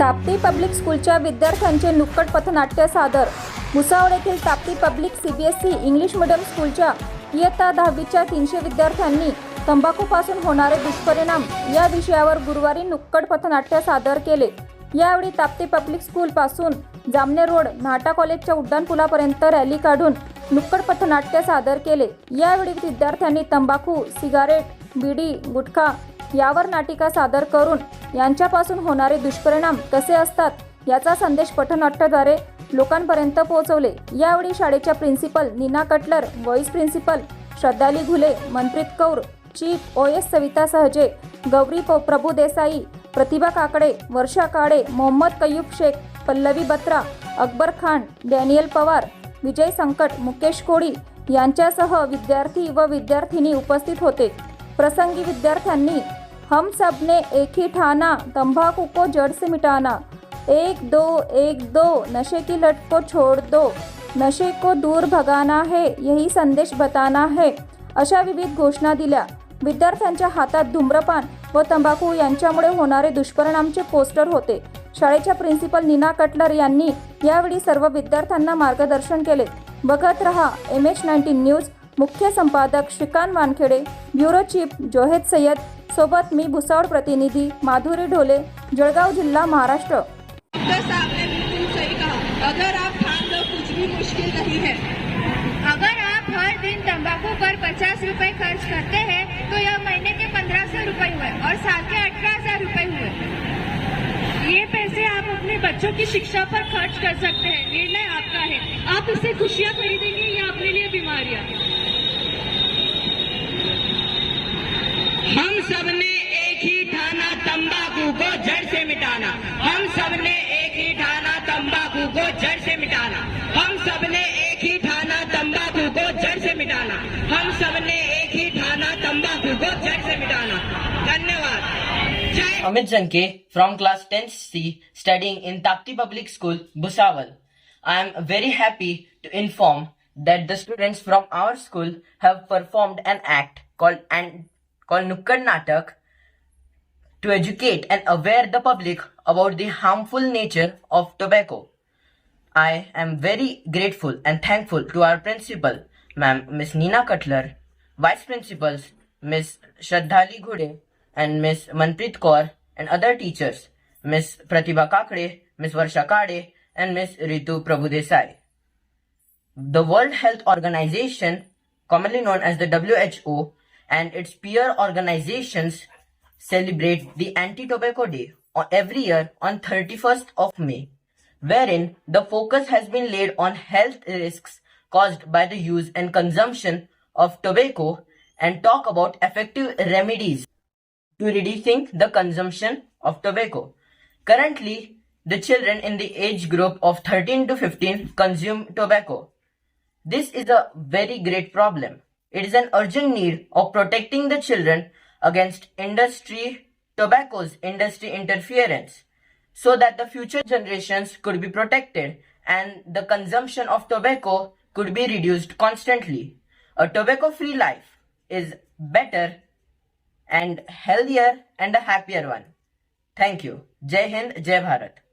Tapti public स्कूलच्या विद्यार्थ्यांचे नुक्कड पथनाट्य सादर. भुसावळ येथील Tapti public C B S E English medium स्कूलच्या इयत्ता दहावीच्या तीनशे विद्यार्थ्यांनी तंबाखूपासून होणारे दुष्परिणाम या विषयावर गुरुवारी नुक्कड पथनाट्य सादर केले. यावेळी ताप्ती पब्लिक स्कूलपासून जामने रोड नाटा कॉलेजच्या उड्डाणपुलापर्यंत रॅली काढून नुक्कड पथनाट्य सादर केले. यावेळी विद्यार्थ्यांनी तंबाखू सिगारेट बिडी गुटखा यावर नाटिका सादर करून यांच्यापासून होणारे दुष्परिणाम कसे असतात याचा संदेश पथनाट्याद्वारे लोकांपर्यंत पोहोचवले. यावेळी शाळेच्या principal Neena Cutler vice principal Shraddhali Ghule Manpreet Kaur chief O S Savita Sahaje Gauri Prabhu Desai Pratibha Kakade Varsha Kale Mohammad Kayub Shaikh Pallavi Batra Akbar Khan Daniel Pawar Vijay Sankat Mukesh Koli यांच्यासह विद्यार्थी व विद्यार्थिनी उपस्थित होते. प्रसंगी विद्यार्थ्यांनी हम सबने एक ही ठाना तंबाकू को जड़ से मिटाना एक दो एक दो नशे की लट को छोड़ दो नशे को दूर भगाना है यही संदेश बताना है अशा विविध घोषणा दिल्या. विद्यार्थ्यांच्या हातात धूम्रपान व तंबाखू यांच्यामुळे होणारे दुष्परिणामचे पोस्टर होते. शाळेच्या प्रिन्सिपल नीना कटलर यांनी यावेळी सर्व विद्यार्थ्यांना मार्गदर्शन केले. बघत रहा एम एच नाईन्टीन न्यूज मुख्य संपादक श्रीकांत वानखेडे, ब्युरो चीफ जोहेद सय्यद, सोबत मी भुसावळ प्रतिनिधी माधुरी ढोले, जळगाव जिल्हा महाराष्ट्र. साहब ने बिल्कुल कहा। अगर आप ठान लो कुछ भी मुश्किल नहीं है, अगर आप हर दिन तंबाकू पर पचास रूपए खर्च करते हैं तो यह महीने के पंद्रह सौ रूपए हुए और साल के अठारह हज़ार रूपए हुए। ये पैसे आप अपने बच्चों की शिक्षा पर खर्च कर सकते हैं। निर्णय आपका है। आप इससे खुशियाँ खरीदेंगे या अपने लिए बीमारियाँ? को जड़ से मिटाना हम सब एक ही ठाना तंबाकू को जड़ से मिटाना हम सब एक ही ठाना तंबाकू को जड़ से मिटाना धन्यवाद जय Amit Janke from class 10C studying in Tapti Public School, Busawal. I am very happy to inform that the students from our school have performed an act called and called Nukkad Natak to educate and aware the public about the harmful nature of tobacco. I am very grateful and thankful to our principal, Ma'am Miss Nina Cutler, Vice Principals Miss Shraddhali Ghude and Miss Manpreet Kaur and other teachers, Miss Pratibha Kakade, Miss Varsha Kade and Miss Ritu Prabhudesai. The World Health Organization, commonly known as the WHO, and its peer organizations celebrate the Anti-Tobacco Day every year on 31st of May, wherein the focus has been laid on health risks caused by the use and consumption of tobacco and talk about effective remedies to reducing the consumption of tobacco. Currently, the children in the age group of 13 to 15 consume tobacco. This is a very great problem. It is an urgent need of protecting the children against industry tobacco's industry interference so that the future generations could be protected and the consumption of tobacco could be reduced constantly. A tobacco free life is better and healthier and a happier one. Thank you. Jai Hind, Jai Bharat.